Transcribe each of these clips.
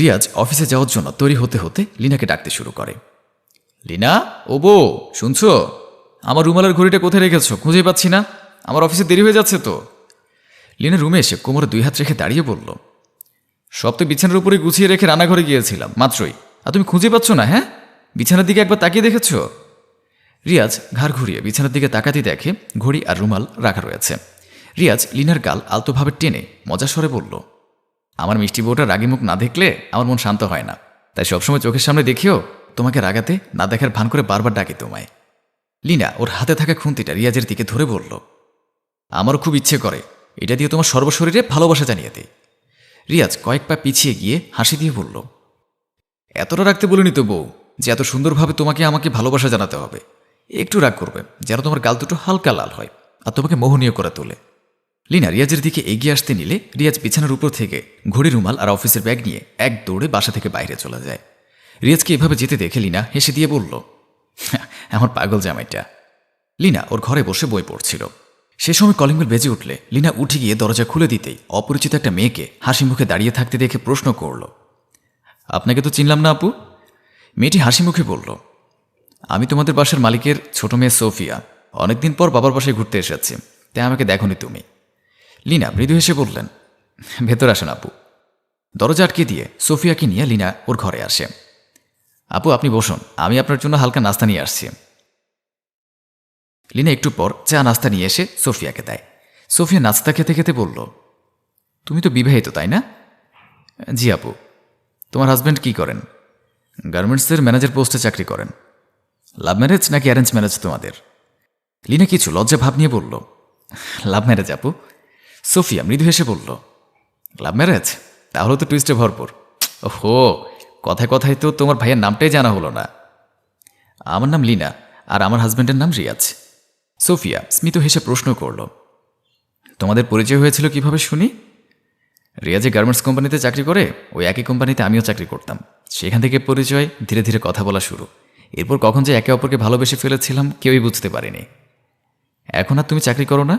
রিয়াজ অফিসে যাওয়ার জন্য তৈরি হতে হতে লিনাকে ডাকতে শুরু করে। লিনা, ও বউ শুনছো? আমার রুমালের ঘড়িটা কোথায় রেখেছো? খুঁজে পাচ্ছি না। আমার অফিসে দেরি হয়ে যাচ্ছে তো? লিনা রুমে এসে কোমরে দুই হাত রেখে দাঁড়িয়ে বলল, সব তো বিছানার উপরে গুছিয়ে রেখে রান্নাঘরে গিয়েছিলাম, মাত্রই। আর তুমি খুঁজে পাচ্ছ না হ্যাঁ? বিছানার দিকে একবার তাকিয়ে দেখেছ? রিয়াজ ঘাড় ঘুরিয়ে বিছানার দিকে তাকাতে দেখে ঘড়ি আর রুমাল রাখা রয়েছে। রিয়াজ লিনার গাল আলতোভাবে টেনে মজা স্বরে বলল আমার মিষ্টি বউটা রাগি মুখ না দেখলে আমার মন শান্ত হয় না। তাই সবসময় চোখের সামনে দেখিও, তোমাকে রাগাতে না দেখার ভান করে বারবার ডাকি তোমায়। লিনা, ওর হাতে থাকা খুন্তিটা রিয়াজের দিকে ধরে বলল, আমারও খুব ইচ্ছে করে। এটা দিয়ে তোমার সর্বশরীরে ভালোবাসা জানিয়ে দেয় রিয়াজ কয়েক পা পিছিয়ে গিয়ে হাসি দিয়ে বলল, এতটা রাখতে বলিনি তো বউ, যে এত সুন্দরভাবে তোমাকে আমাকে ভালোবাসা জানাতে হবে। একটু রাগ করবে, যেন তোমার গাল দুটো হালকা লাল হয়, আর তোমাকে মোহনীয় করে তোলে। লিনা রিয়াজের দিকে এগিয়ে আসতে নিলে রিয়াজ বিছানার উপর থেকে ঘড়ি রুমাল আর অফিসের ব্যাগ নিয়ে এক দৌড়ে বাসা থেকে বাইরে চলে যায়। রিয়াজকে এভাবে যেতে দেখে লিনা হেসে দিয়ে বলল "হ্যাঁ, আমার পাগল জামাইটা। লিনা ওর ঘরে বসে বই পড়ছিল। সে সময় কলিং বেল বেজে উঠলে লিনা উঠে গিয়ে দরজা খুলে দিতেই অপরিচিত একটা মেয়েকে হাসি মুখে দাঁড়িয়ে থাকতে দেখে প্রশ্ন করল আপনাকে তো চিনলাম না আপু? মেয়েটি হাসি মুখে বলল আমি তোমাদের বাসার মালিকের ছোট মেয়ে সোফিয়া। অনেকদিন পর বাবার বাসায় ঘুরতে এসেছি। তাই আমাকে দেখনি তুমি। লিনা মৃদু হেসে বললেন, ভেতর আসেন আপু। দরজা আটকে দিয়ে সোফিয়াকে নিয়ে লিনা ওর ঘরে আসে। আপু, আপনি বসুন, আমি আপনার জন্য হালকা নাস্তা নিয়ে আসছি। লিনা একটু পর চা নাস্তা নিয়ে এসে সোফিয়াকে দেয়। সোফিয়া নাস্তা খেতে খেতে বলল, তুমি তো বিবাহিত, তাই না? জি আপু। তোমার হাজব্যান্ড কি করেন? গার্মেন্টসের ম্যানেজার পোস্টে চাকরি করেন। লাভ ম্যারেজ নাকি অ্যারেঞ্জ ম্যারেজ তোমাদের? লিনা কিছু লজ্জা ভাব নিয়ে বলল লাভ ম্যারেজ আপু। সোফিয়া মৃদু হেসে বলল, লাভ ম্যারেজ? তাহলে তো টুইস্টে ভরপুর। ওহো, কথায় কথায় তো তোমার ভাইয়ের নামটাই জানা হলো না। আমার নাম লিনা, আর আমার হাজব্যান্ডের নাম রিয়াজ। সোফিয়া স্মিত হেসে প্রশ্ন করল, তোমাদের পরিচয় হয়েছিল কীভাবে শুনি? রিয়াজে গার্মেন্টস কোম্পানিতে চাকরি করে, ওই একই কোম্পানিতে আমিও চাকরি করতাম। সেখান থেকে পরিচয় ধীরে ধীরে কথা বলা শুরু। এরপর কখন যে একে অপরকে ভালোবেসে ফেলেছিলাম কেউই বুঝতে পারেনি। এখন আর তুমি চাকরি করো না?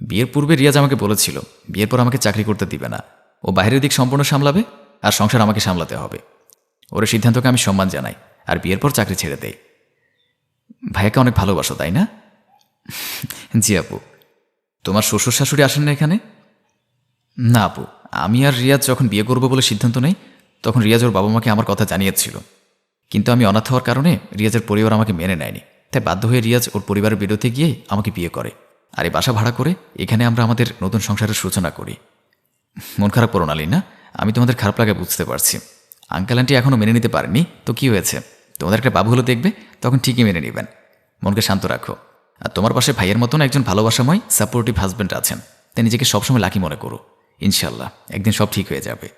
বিয়ের পূর্বে রিয়াজ আমাকে বলেছিল, বিয়ের পর আমাকে চাকরি করতে দিবে না। ও বাইরের দিক সম্পূর্ণ সামলাবে আর সংসার আমাকে সামলাতে হবে। ওর সিদ্ধান্তকে আমি সম্মান জানাই আর বিয়ের পর চাকরি ছেড়ে দেই। ভাইয়াকে অনেক ভালোবাসো, তাই না? জি আপু। তোমার শ্বশুর শাশুড়ি আসেন না এখানে? না আপু, আমি আর রিয়াজ যখন বিয়ে করব বলে সিদ্ধান্ত নেই, তখন রিয়াজ ওর বাবা মাকে আমার কথা জানিয়েছিল। কিন্তু আমি অনাথ হওয়ার কারণে রিয়াজের পরিবার আমাকে মেনে নেয়নি। তাই বাধ্য হয়ে রিয়াজ ওর পরিবারের বিরুদ্ধে গিয়ে আমাকে বিয়ে করে। আর এই বাসা ভাড়া করে এখানে আমরা আমাদের নতুন সংসারের সূচনা করি। মন খারাপ করো না, লিনা। আমি তোমাদের খারাপ লাগে বুঝতে পারছি। আঙ্কেল, আন্টি এখনও মেনে নিতে পারেনি। তো কি হয়েছে? তোমাদের একটা বাবু হলো দেখবে, তখন ঠিকই মেনে নেবেন। মনকে শান্ত রাখো। আর তোমার পাশে ভাইয়ের মতন একজন ভালোবাসাময় সাপোর্টিভ হাজব্যান্ড আছেন। তাই নিজেকে সবসময় লাকি মনে করো। ইনশাল্লাহ একদিন সব ঠিক হয়ে যাবে।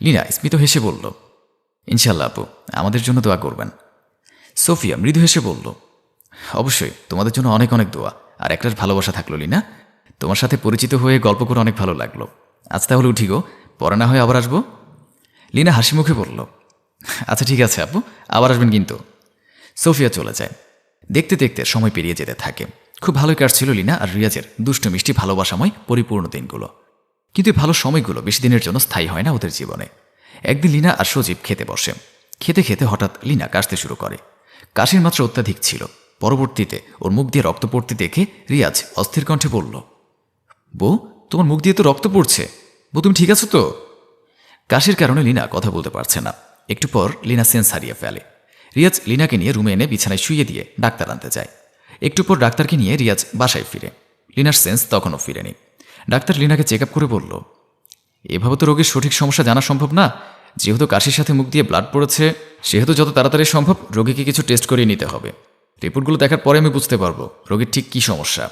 লিনা, স্মিত হেসে বলল ইনশাল্লাহ আপু, আমাদের জন্য দোয়া করবেন। সোফিয়া মৃদু হেসে বলল, অবশ্যই, তোমাদের জন্য অনেক অনেক দোয়া। আর একটার ভালোবাসা থাকল, লিনা। তোমার সাথে পরিচিত হয়ে গল্প করে অনেক ভালো লাগল। আজ তাহলে উঠি গো। পরে না হয় আবার আসব? লিনা হাসি মুখে বলল আচ্ছা ঠিক আছে আপু, আবার আসবেন কিন্তু। সোফিয়া চলে যায়। দেখতে দেখতে সময় পেরিয়ে যেতে থাকে। খুব ভালোই কাটছিল লিনা আর রিয়াজের দুষ্ট মিষ্টি ভালোবাসাময় পরিপূর্ণ দিনগুলো। কিন্তু ভালো সময়গুলো বেশি দিনের জন্য স্থায়ী হয় না ওদের জীবনে। একদিন লিনা আর সজীব খেতে বসে। খেতে খেতে হঠাৎ লিনা কাশতে শুরু করে। কাশির মাত্রা অত্যাধিক ছিল। পরবর্তীতে ওর মুখ দিয়ে রক্ত পড়তে দেখে রিয়াজ অস্থির কণ্ঠে বলল, বউ, তোমার মুখ দিয়ে তো রক্ত পড়ছে। বউ, তুমি ঠিক আছো তো? কাশির কারণে লিনা কথা বলতে পারছে না। একটু পর লিনা সেন্স হারিয়ে ফেলে। রিয়াজ লিনাকে নিয়ে রুমে এনে বিছানায় শুয়ে দিয়ে ডাক্তার আনতে যায়। একটু পর ডাক্তারকে নিয়ে রিয়াজ বাসায় ফিরে। লিনার সেন্স তখনও ফিরেনি। ডাক্তার লিনাকে চেক করে বলল, এভাবে তো রোগীর সঠিক সমস্যা জানা সম্ভব না। যেহেতু কাশির সাথে মুখ দিয়ে ব্লাড পড়েছে, সেহেতু যত তাড়াতাড়ি সম্ভব রোগীকে কিছু টেস্ট করিয়ে নিতে হবে। রিপোর্টগুলো দেখার পরে আমি বুঝতে পারব রোগীর ঠিক কী সমস্যা।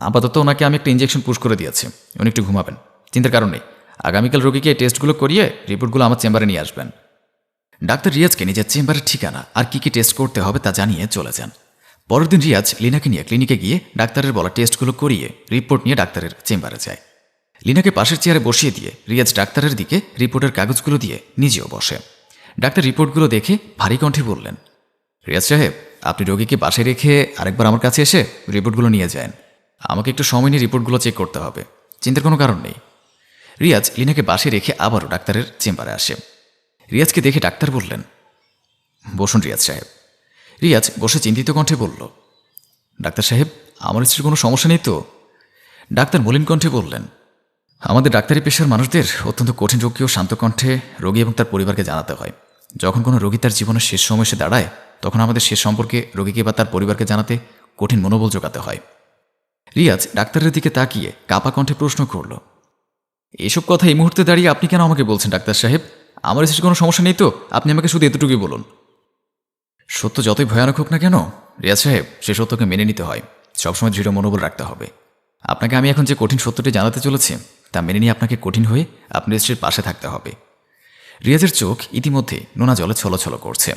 আপাতত ওনাকে আমি একটা ইঞ্জেকশন পুশ করে দিয়েছি। উনি একটু ঘুমাবেন। চিন্তার কারণ নেই। আগামীকাল রোগীকে এই টেস্টগুলো করিয়ে রিপোর্টগুলো আমার চেম্বারে নিয়ে আসবেন। ডাক্তার রিয়াজকে নিজের চেম্বারের ঠিকানা আর কি কি টেস্ট করতে হবে তা জানিয়ে চলে যান। পরের দিন রিয়াজ লিনাকে নিয়ে ক্লিনিকে গিয়ে ডাক্তারের বলা টেস্টগুলো করিয়ে রিপোর্ট নিয়ে ডাক্তারের চেম্বারে যায়। লিনাকে পাশের চেয়ারে বসিয়ে দিয়ে রিয়াজ ডাক্তারের দিকে রিপোর্টের কাগজগুলো দিয়ে নিজেও বসে। ডাক্তার রিপোর্টগুলো দেখে ভারী কণ্ঠে বললেন, রিয়াজ সাহেব আপনি রোগীকে বাসায় রেখে আরেকবার আমার কাছে এসে রিপোর্টগুলো নিয়ে যান। আমাকে একটু সময় নিয়ে রিপোর্টগুলো চেক করতে হবে। চিন্তার কোনো কারণ নেই। রিয়াজ লিনাকে বাসে রেখে আবারও ডাক্তারের চেম্বারে আসে। রিয়াজকে দেখে ডাক্তার বললেন, বসুন রিয়াজ সাহেব। রিয়াজ বসে চিন্তিত কণ্ঠে বলল, ডাক্তার সাহেব, আমার স্ত্রীর কোনো সমস্যা নেই তো? ডাক্তার মলিন কণ্ঠে বললেন, আমাদের ডাক্তারি পেশার মানুষদের অত্যন্ত কঠিন রোগীও শান্ত কণ্ঠে রোগী এবং তার পরিবারকে জানাতে হয়। যখন কোনো রোগী তার জীবনের শেষ সময় এসে দাঁড়ায় তখন আমাদের শেষ সম্পর্কে রোগীকে বা তার পরিবারকে জানাতে কঠিন মনোবল জোগাতে হয়। রিয়াজ ডাক্তারের দিকে তাকিয়ে কাপা কণ্ঠে প্রশ্ন করল, এসব কথা এই মুহূর্তে দাঁড়িয়ে আপনি কেন আমাকে বলছেন, ডাক্তার সাহেব? আমার স্ত্রীর কোনো সমস্যা নেই তো? আপনি আমাকে শুধু এতটুকুই বলুন। সত্য যতই ভয়ানক হোক না কেন, রিয়াজ সাহেব, সে সত্যকে মেনে নিতে হয়। সবসময় দৃঢ় মনোবল রাখতে হবে। আপনাকে আমি এখন যে কঠিন সত্যটি জানাতে চলেছি, তা মেনে নিয়ে আপনাকে কঠিন হয়ে আপনার স্ত্রীর পাশে থাকতে হবে। রিয়াজের চোখ ইতিমধ্যে নোনা জলে ছলছল করছে।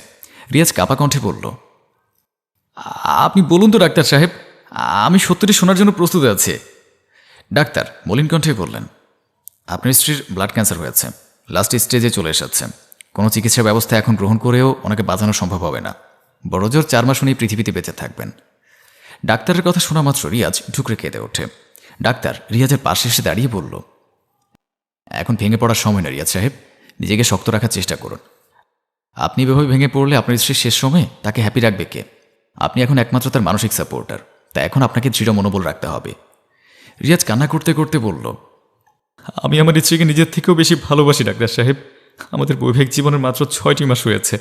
রিয়াজ কাপা কণ্ঠে বলল, আপনি বলুন তো, ডাক্তার সাহেব, আমি সত্যটি শোনার জন্য প্রস্তুত আছি। ডাক্তার মলিন কণ্ঠে বললেন, আপনার স্ত্রীর ব্লাড ক্যান্সার হয়েছে লাস্ট স্টেজে চলে এসেছে। কোনো চিকিৎসা ব্যবস্থা এখন গ্রহণ করেও ওনাকে বাঁচানো সম্ভব হবে না। বড়জোর চার মাস উনি পৃথিবীতে বেঁচে থাকবেন। ডাক্তারের কথা শোনা মাত্র রিয়াজ ঢুকরে কেঁদে ওঠে। ডাক্তার রিয়াজের পাশে এসে দাঁড়িয়ে বলল, এখন ভেঙে পড়ার সময় না, রিয়াজ সাহেব। নিজেকে শক্ত রাখার চেষ্টা করুন। আপনি এভাবে ভেঙে পড়লে আপনার স্ত্রীর শেষ সময়ে তাকে হ্যাপি রাখবে কে? আপনি এখন একমাত্র তার মানসিক সাপোর্টার তাই এখন আপনাকে দৃঢ় মনোবল রাখতে হবে। রিয়াজ কান্না করতে করতে বলল আমি আমার স্ত্রীকে নিজের থেকেও বেশি ভালোবাসি ডাক্তার সাহেব। আমাদের বৈবাহিক জীবনের মাত্র ছয়টি মাস হয়েছে।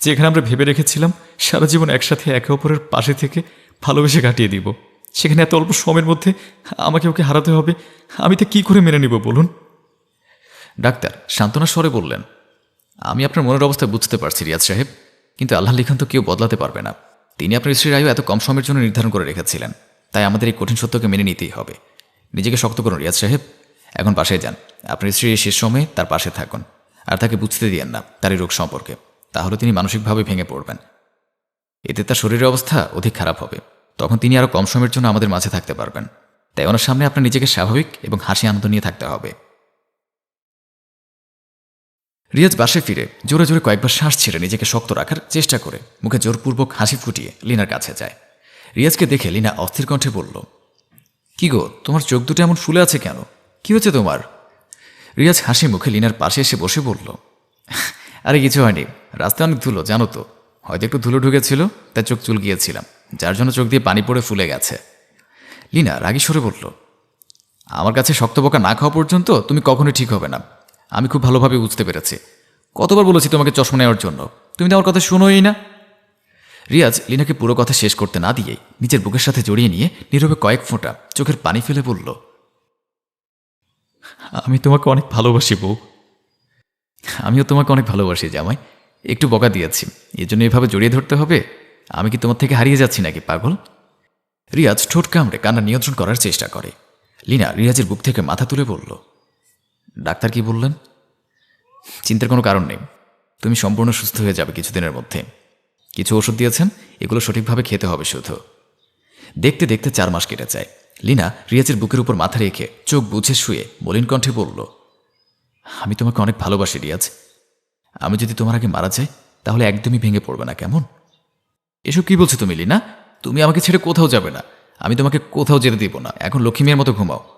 যেখানে আমরা ভেবে রেখেছিলাম সারা জীবন একসাথে একে অপরের পাশে থেকে ভালোবেসে কাটিয়ে দিব। সেখানে এত অল্প সময়ের মধ্যে আমাকে ওকে হারাতে হবে। আমি তা কী করে মেনে নিব বলুন? ডাক্তার সান্ত্বনা স্বরে বললেন আমি আপনার মনের অবস্থা বুঝতে পারছি, রিয়াজ সাহেব। কিন্তু আল্লাহ লিখন তো কেউ বদলাতে পারবে না। তিনি আপনার স্ত্রীর আয়ু এত কম সময়ের জন্য নির্ধারণ করে রেখেছিলেন। তাই আমাদের এই কঠিন সত্যকে মেনে নিতেই হবে। নিজেকে শক্ত করুন, রিয়াজ সাহেব। এখন পাশে যান। আপনার স্ত্রীর শেষ সময়ে তার পাশে থাকুন। আর তাকে বুঝতে দিয়েন না তার এই রোগ সম্পর্কে। তাহলে তিনি মানসিকভাবে ভেঙে পড়বেন। এতে তার শরীরের অবস্থা অধিক খারাপ হবে। তখন তিনি আরও কম সময়ের জন্য আমাদের মাঝে থাকতে পারবেন। তাই ওনার সামনে আপনার নিজেকে স্বাভাবিক এবং হাসি আনন্দ নিয়ে থাকতে হবে। রিয়াজ বাসে ফিরে জোরে জোরে কয়েকবার শ্বাস ছেড়ে নিজেকে শক্ত রাখার চেষ্টা করে, মুখে জোরপূর্বক হাসি ফুটিয়ে লিনার কাছে যায়। রিয়াজকে দেখে লিনা অস্থির কণ্ঠে বলল, কি গো, তোমার চোখ দুটো এমন ফুলে আছে কেন? কি হয়েছে তোমার? রিয়াজ হাসি মুখে লিনার পাশে এসে বসে বলল, আরে কিছু হয়নি, রাস্তায় অনেক ধুলো, জানো তো। হয়তো একটু ধুলো ঢুকেছিল, তাই চোখ চুল গিয়েছিলাম যার জন্য চোখ দিয়ে পানি পড়ে ফুলে গেছে। লিনা রাগী সরে বলল, আমার কাছে শক্ত বোকা না খাওয়া পর্যন্ত তুমি কখনোই ঠিক হবে না। আমি খুব ভালোভাবে বুঝতে পেরেছি। কতবার বলেছি তোমাকে চশমা নেওয়ার জন্য? তুমি তো আমার কথা শোনোই না। রিয়াজ লিনাকে পুরো কথা শেষ করতে না দিয়েই নিজের বুকের সাথে জড়িয়ে নিয়ে নীরবে কয়েক ফোঁটা চোখের পানি ফেলে বলল, আমি তোমাকে অনেক ভালোবাসি বউ। আমিও তোমাকে অনেক ভালোবাসি জামাই। একটু বকা দিয়েছি। এর জন্য এভাবে জড়িয়ে ধরতে হবে? আমি কি তোমার থেকে হারিয়ে যাচ্ছি নাকি, পাগল? রিয়াজ ঠোঁট কামড়ে কান্না নিয়ন্ত্রণ করার চেষ্টা করে। লিনা রিয়াজের বুক থেকে মাথা তুলে বলল ডাক্তার কি বললেন? চিন্তার কোনো কারণ নেই। তুমি সম্পূর্ণ সুস্থ হয়ে যাবে কিছুদিনের মধ্যে। কিছু ওষুধ দিয়েছেন, এগুলো সঠিকভাবে খেতে হবে শুধু। দেখতে দেখতে চার মাস কেটে যায়। লিনা রিয়াজের বুকের উপর মাথা রেখে চোখ বুঝে শুয়ে মলিন কণ্ঠে বলল, আমি তোমাকে অনেক ভালোবাসি রিয়াজ। আমি যদি তোমার আগে মারা যাই, তাহলে একদমই ভেঙে পড়বে না, কেমন? এসব কি বলছো তুমি, লিনা? তুমি আমাকে ছেড়ে কোথাও যাবে না। আমি তোমাকে কোথাও যেতে দিব না। এখন লক্ষ্মী মেয়ের মতো ঘুমাও।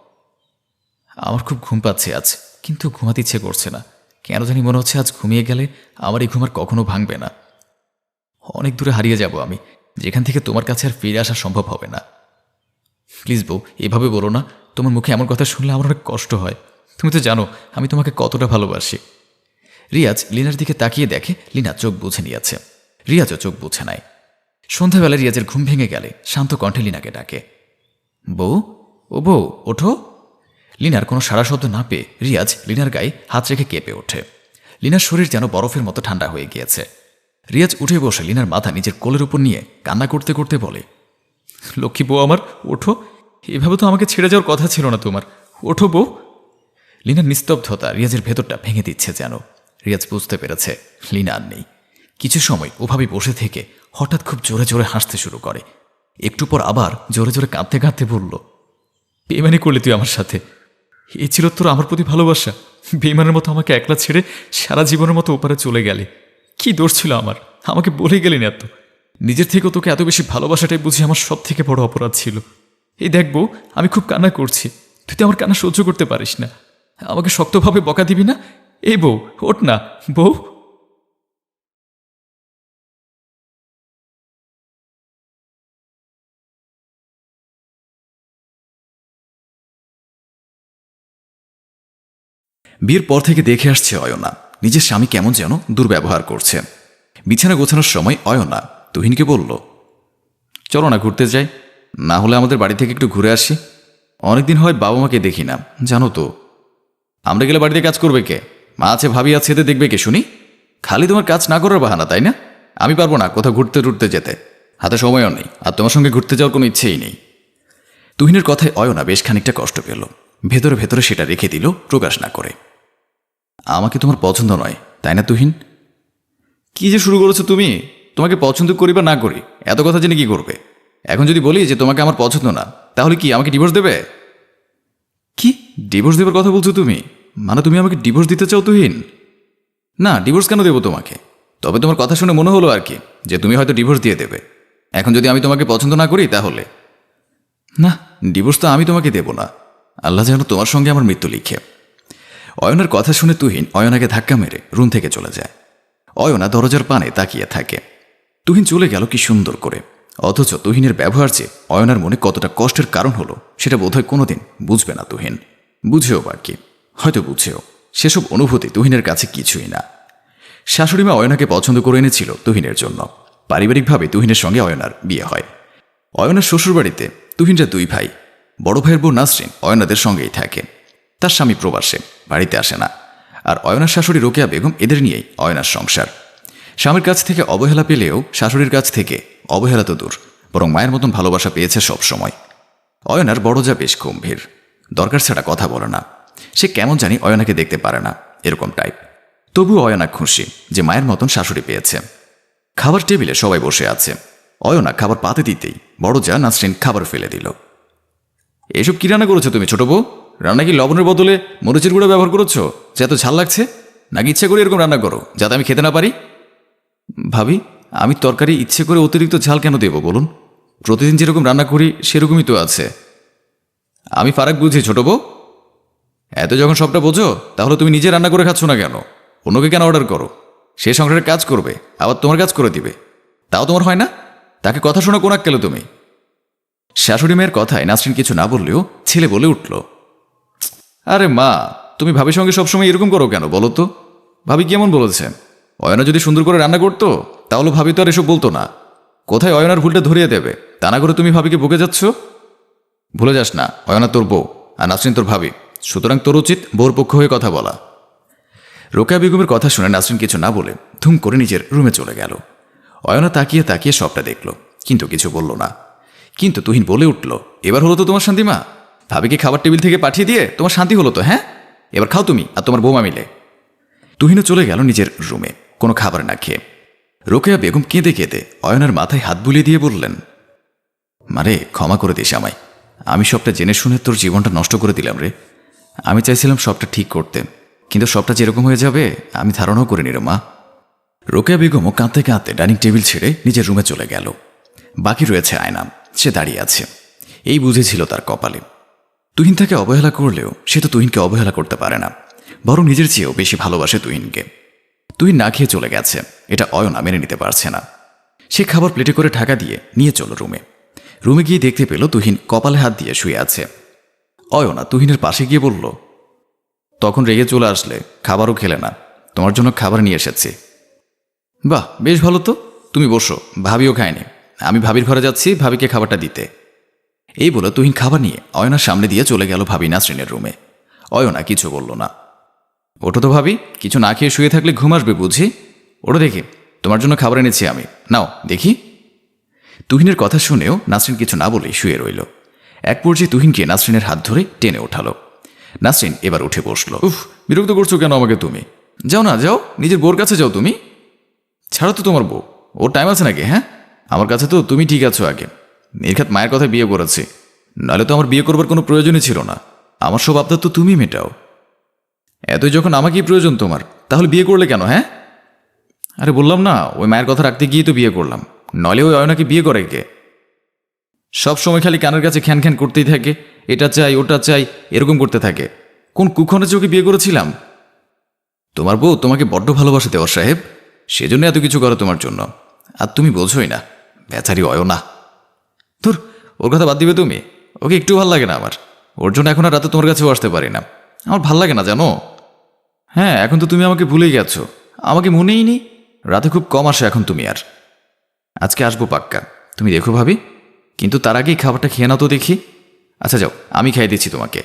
আমার খুব ঘুম পাচ্ছে আজ, কিন্তু ঘুমাতে ইচ্ছে করছে না। কেন জানি মনে হচ্ছে আজ ঘুমিয়ে গেলে আমার এই ঘুম আর কখনো ভাঙবে না। অনেক দূরে হারিয়ে যাব আমি, যেখান থেকে তোমার কাছে আর ফিরে আসা সম্ভব হবে না। প্লিজ বউ, এভাবে বলো না, তোমার মুখে এমন কথা শুনলে আমার অনেক কষ্ট হয়। তুমি তো জানো, আমি তোমাকে কতটা ভালোবাসি। রিয়াজ লিনার দিকে তাকিয়ে দেখে, লিনা চোখ বুঝে নিয়েছে। রিয়াজও চোখ বুঝে নেয় সন্ধ্যাবেলা রিয়াজের ঘুম ভেঙে গেলে শান্ত কণ্ঠে লিনাকে ডাকে। বউ? ও বউ, ওঠো। লিনার কোনো সারা শব্দ না পেয়ে রিয়াজ লিনার গায়ে হাত রেখে কেঁপে ওঠে। লিনার শরীর যেন বরফের মতো ঠান্ডা হয়ে গিয়েছে। রিয়াজ উঠে বসে লিনার মাথা নিজের কোলের উপর নিয়ে কান্না করতে করতে বলে, লক্ষ্মী বউ আমার, ওঠো। এভাবে তো আমাকে ছেড়ে যাওয়ার কথা ছিল না তোমার। ওঠো বউ। লিনার নিস্তব্ধতা রিয়াজের ভেতরটা ভেঙে দিচ্ছে যেন। রিয়াজ বুঝতে পেরেছে লিনা আর নেই। কিছু সময় ওভাবে বসে থেকে হঠাৎ খুব জোরে জোরে হাসতে শুরু করে। একটু পর আবার জোরে জোরে কাঁদতে কাঁদতে বলল বেমানি করলি তুই আমার সাথে? এ ছিল তোর আমার প্রতি ভালোবাসা। বেইমানের মতো আমাকে একলা ছেড়ে সারা জীবনের মতো ওপারে চলে গেলে। কি দোষ ছিল আমার? আমাকে বলে গেলি না এত। নিজের থেকেও তোকে এত বেশি ভালোবাসাটাই বুঝি আমার সব থেকে বড় অপরাধ ছিল। এই দেখব আমি খুব কান্না করছি। তুই তো আমার কান্না সহ্য করতে পারিস না। আমাকে শক্তভাবে বকা দিবি না? এই বউ, ওঠ না। বউ বিয়ের পর থেকে দেখে আসছে অয়না। নিজের স্বামী কেমন যেন দুর্ব্যবহার করছে। বিছানা গোছানোর সময় অয়না তুহিনকে বলল, চলো না ঘুরতে যাই। না হলে আমাদের বাড়ি থেকে একটু ঘুরে আসি। অনেকদিন হয় বাবা মাকে দেখি না, জানো তো। আমরা গেলে বাড়িতে কাজ করবে কে? মা আছে, ভাবি আছে এতে দেখবে কে, শুনি? খালি তোমার কাজ না করার বাহানা, তাই না? আমি পারব না কোথাও ঘুরতে টুরতে যেতে। হাতে সময়ও নেই, আর তোমার সঙ্গে ঘুরতে যাওয়ার কোনো ইচ্ছেই নেই। তুহিনের কথায় অয়না বেশ খানিকটা কষ্ট পেল। ভেতরে ভেতরে সেটা রেখে দিল প্রকাশ না করে। আমাকে তোমার পছন্দ নয় তাই না তুহিন? কি যে শুরু করেছ তুমি? তোমাকে পছন্দ করি বা না করি এত কথা জেনে কি করবে? এখন যদি বলি যে তোমাকে আমার পছন্দ না তাহলে কি আমাকে ডিভোর্স দেবে? কি? ডিভোর্স দেবার কথা বলছো তুমি? মানে তুমি আমাকে ডিভোর্স দিতে চাও তুহিন? না ডিভোর্স কেন দেবো তোমাকে? তবে তোমার কথা শুনে মনে হলো আর কি যে তুমি হয়তো ডিভোর্স দিয়ে দেবে। এখন যদি আমি তোমাকে পছন্দ না করি তাহলে? না ডিভোর্স তো আমি তোমাকে দেব না। আল্লাহ যেন তোমার সঙ্গে আমার মৃত্যু লিখে। অয়নার কথা শুনে তুহিন অয়নাকে ধাক্কা মেরে রুম থেকে চলে যায়। অয়না দরজার পানে তাকিয়ে থাকে। তুহিন চলে গেল কি সুন্দর করে। অথচ তুহিনের ব্যবহার যে অয়নার মনে কতটা কষ্টের কারণ হলো, সেটা বোধহয় কোনোদিন বুঝবে না তুহিন। বুঝেও বা কি? হয়তো বুঝেও। সেসব অনুভূতি তুহিনের কাছে কিছুই না। শাশুড়িমা অয়নাকে পছন্দ করে এনেছিল তুহিনের জন্য। পারিবারিকভাবে তুহিনের সঙ্গে অয়নার বিয়ে হয়। অয়নার শ্বশুরবাড়িতে তুহিনরা দুই ভাই, বড় ভাইয়ের বউ নাসরিন অয়নাদের সঙ্গেই থাকে। তার স্বামী প্রবাসে, বাড়িতে আসে না। আর অয়নার শাশুড়ি রোকেয়া বেগম এদের নিয়েই অয়নার সংসার। স্বামীর কাছ থেকে অবহেলা পেলেও শাশুড়ির কাছ থেকে অবহেলা তো দূর, বরং মায়ের মতন ভালোবাসা পেয়েছে সব সময়। অয়নার বড় যা বেশ গম্ভীর। দরকার ছাড়া কথা বলে না। সে কেমন জানি অয়নাকে দেখতে পারে না, এরকম টাইপ তবু অয়না খুশি যে মায়ের মতন শাশুড়ি পেয়েছে। খাবার টেবিলে সবাই বসে আছে। অয়না খাবার পাতে দিতেই বড় যা নাসরিন খাবার ফেলে দিল। এসব কি করেছ তুমি, ছোট বউ? রান্না কি লবণের বদলে মরিচের গুঁড়ো ব্যবহার করেছ? যে এত ঝাল লাগছে? নাকি ইচ্ছে করে এরকম রান্না করো, যাতে আমি খেতে না পারি? ভাবি, আমি তরকারি ইচ্ছে করে অতিরিক্ত ঝাল কেন দেব বলুন? প্রতিদিন যেরকম রান্না করি, সেরকমই তো আছে। আমি ফারাক বুঝি, ছোট বউ? এত যখন সবটা বোঝো, তাহলে তুমি নিজে রান্না করে খাচ্ছ না কেন? অন্যকে কেন অর্ডার করো? সে সংসারের কাজ করবে, আবার তোমার কাজ করে দিবে। তাও তোমার হয় না? তাকে কথা শোনা কোনাক গেল তুমি। শাশুড়ি মেয়ের কথায় নাসরিন কিছু না বললেও ছেলে বলে উঠল আরে মা, তুমি ভাবির সঙ্গে সবসময় এরকম করো কেন বলো তো? ভাবি কেমন বলেছে? অয়না যদি সুন্দর করে রান্না করতো, তাহলে ভাবি তো আর এসব বলতো না। কোথায় অয়নার ভুলটা ধরিয়ে দেবে? তা না করে তুমি ভাবিকে বকে যাচ্ছ? ভুলে যাস না, অয়না তোর বউ, আর নাসরিন তোর ভাবি। সুতরাং তোর উচিত বউর পক্ষ হয়ে কথা বলা। রোকেয়া বেগমের কথা শুনে নাসরিন কিছু না বলে ধুম করে নিজের রুমে চলে গেল। অয়না তাকিয়ে তাকিয়ে সবটা দেখল, কিন্তু কিছু বলল না। কিন্তু তুহিন বলে উঠল, এবার হলো তো তোমার শান্তি মা? ভাবিকে খাবার টেবিল থেকে পাঠিয়ে দিয়ে তোমার শান্তি হলো তো হ্যাঁ? এবার খাও তুমি আর তোমার বৌমা মিলে। তুহিনও চলে গেল নিজের রুমে, কোনো খাবার না খেয়ে। রোকেয়া বেগম কেঁদে কেঁদে অয়নার মাথায় হাত বুলিয়ে দিয়ে বললেন, মারে, ক্ষমা করে দিস আমায় আমি সবটা জেনে শুনে তোর জীবনটা নষ্ট করে দিলাম রে। আমি চাইছিলাম সবটা ঠিক করতে, কিন্তু সবটা যেরকম হয়ে যাবে, আমি ধারণাও করে নির মা। রোকেয়া বেগমও কাঁদতে কাঁদতে ডাইনিং টেবিল ছেড়ে নিজের রুমে চলে গেল। বাকি রয়েছে আয়না, সে দাঁড়িয়ে আছে। এই বুঝেছিল তার কপালে। তুহিন তাকে অবহেলা করলেও সে তো তুহিনকে অবহেলা করতে পারে না, বরং নিজের চেয়েও বেশি ভালোবাসে তুহিনকে। তুহিন না খেয়ে চলে গেছে, এটা অয়না মেনে নিতে পারছে না। সে খাবার প্লেটে করে ঢাকা দিয়ে নিয়ে চলো রুমে। রুমে গিয়ে দেখতে পেল তুহিন কপালে হাত দিয়ে শুয়ে আছে। অয়না তুহিনের পাশে গিয়ে বলল, তখন রেগে চলে আসলে খাবারও খেলে না, তোমার জন্য খাবার নিয়ে এসেছি। বাহ, বেশ ভালো তো। তুমি বসো, ভাবিও খায়নি। আমি ভাবির ঘরে যাচ্ছি, ভাবিকে খাবারটা দিতে। এই বলে তুহিন খাবার নিয়ে অয়নার সামনে দিয়ে চলে গেল ভাবি নাসরিনের রুমে। অয়না কিছু বলল না। ওটা তো ভাবি কিছু না খেয়ে শুয়ে থাকলে ঘুম আসবে বুঝি? ওটা দেখি তোমার জন্য খাবার এনেছি আমি। নাও দেখি। তুহিনের কথা শুনেও নাসরিন কিছু না বলেই শুয়ে রইল। এক পর্যায়ে তুহিনকে নাসরিনের হাত ধরে টেনে ওঠালো। নাসরিন এবার উঠে বসল। উফ বিরক্ত করছ কেন আমাকে তুমি? যাও না যাও নিজের বোর কাছে যাও তুমি। ছাড়ো তো তোমার বউ। ওর টাইম আছে নাকি হ্যাঁ? আমার কাছে তো তুমি ঠিক আছো আগে। নির্ঘাত মায়ের কথা বিয়ে করেছে। নাহলে তো আমার বিয়ে করবার কোনো প্রয়োজনই ছিল না। আমার সব আবদার তো তুমি মেটাও। এতই যখন আমাকেই প্রয়োজন তোমার, তাহলে বিয়ে করলে কেন হ্যাঁ? আরে বললাম না, ওই মায়ের কথা রাখতে গিয়ে তো বিয়ে করলাম। নলে ওই অয়নাকে বিয়ে করে কে? সব সময় খালি কানের কাছে খ্যান খ্যান করতেই থাকে, এটা চাই, ওটা চাই, এরকম করতে থাকে। কোন কুক্ষণে চোখে বিয়ে করেছিলাম? তোমার বউ তোমাকে বড্ড ভালোবাসে দেওয়ার সাহেব। সেজন্য এত কিছু করে তোমার জন্য। আর তুমি বোঝোই না, বেচারি অয় তোর ওর কথা বাদ দিবে তুমি। ওকে একটু ভালো লাগে না আমার। ওর জন্য এখন আর রাতে তোমার কাছেও আসতে পারি না। আমার ভালো লাগে না, জানো? হ্যাঁ এখন তো তুমি আমাকে ভুলেই গেছো। আমাকে মনেই নি রাতে খুব কম আসে এখন তুমি আর। আজকে আসব পাক্কা। তুমি দেখো ভাবি। কিন্তু তার আগেই খাবারটা খেয়ে নাও তো দেখি। আচ্ছা যাও, আমি খাইয়ে দিচ্ছি তোমাকে।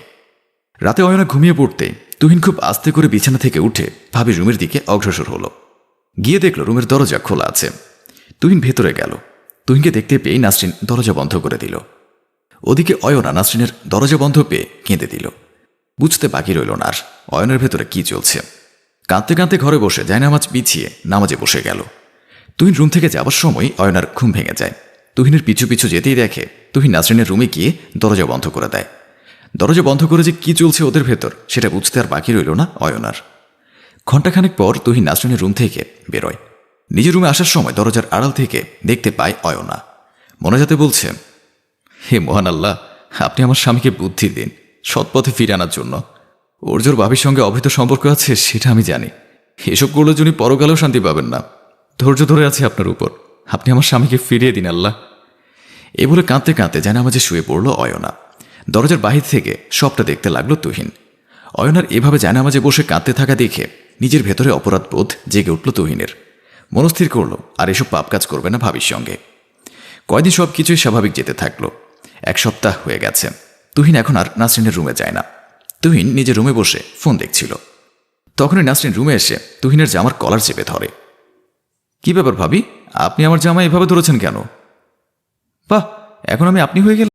রাতে অয়না ঘুমিয়ে পড়তে তুহিন খুব আস্তে করে বিছানা থেকে উঠে ভাবি রুমের দিকে অগ্রসর হলো। গিয়ে দেখল রুমের দরজা খোলা আছে। তুহিন ভেতরে গেল। তুহিনকে দেখতে পেয়ে নাসরিন দরজা বন্ধ করে দিল। ওদিকে অয়না নাসরিনের দরজা বন্ধ পেয়ে কেঁদে দিল। বুঝতে বাকি রইল না আর, অয়নের ভেতরে কি চলছে। কাঁদতে কাঁদতে ঘরে বসে জায়নামাজ পিছিয়ে নামাজে বসে গেল। তুহিন রুম থেকে যাবার সময় অয়নার ঘুম ভেঙে যায়। তুহিনের পিছু পিছু যেতেই দেখে তুহিন নাসরিনের রুমে গিয়ে দরজা বন্ধ করে দেয়। দরজা বন্ধ করে যে কি চলছে ওদের ভেতর, সেটা বুঝতে আর বাকি রইল না অয়নার। ঘণ্টাখানেক পর তুহিন নাসরিনের রুম থেকে বেরোয়। নিজের রুমে আসার সময় দরজার আড়াল থেকে দেখতে পায় অয়না। মনে যাতে বলছে, হে মহান আল্লাহ, আপনি আমার স্বামীকে বুদ্ধি দিন সৎপথে ফিরে আনার জন্য। অর্জুর বাবির সঙ্গে অবৈধ সম্পর্ক আছে, সেটা আমি জানি। এসব করলে যিনি পরকালেও শান্তি পাবেন না। ধৈর্য ধরে আছে আপনার উপর। আপনি আমার স্বামীকে ফিরিয়ে দিন আল্লাহ। এ বলে কাঁদতে কাঁদতে জানামাজে শুয়ে পড়ল অয়না। দরজার বাহির থেকে সবটা দেখতে লাগল তুহিন। অয়নার এভাবে জানামাজে বসে কাঁদতে থাকা দেখে নিজের ভেতরে অপরাধ বোধ জেগে উঠল তুহিনের। মনস্থির করল আর এসব পাপ কাজ করবে না ভাবির সঙ্গে। কয়দিন সব কিছুই স্বাভাবিক যেতে থাকল। এক সপ্তাহ হয়ে গেছে। তুহিন এখন আর নাসরিনের রুমে যায় না। তুহিন নিজের রুমে বসে ফোন দেখছিল। তখনই নাসরিন রুমে এসে তুহিনের জামার কলার চেপে ধরে। কি ব্যাপার ভাবি? আপনি আমার জামা এভাবে ধরেছেন কেন? বাহ! এখন আমি আপনি হয়ে গেলাম।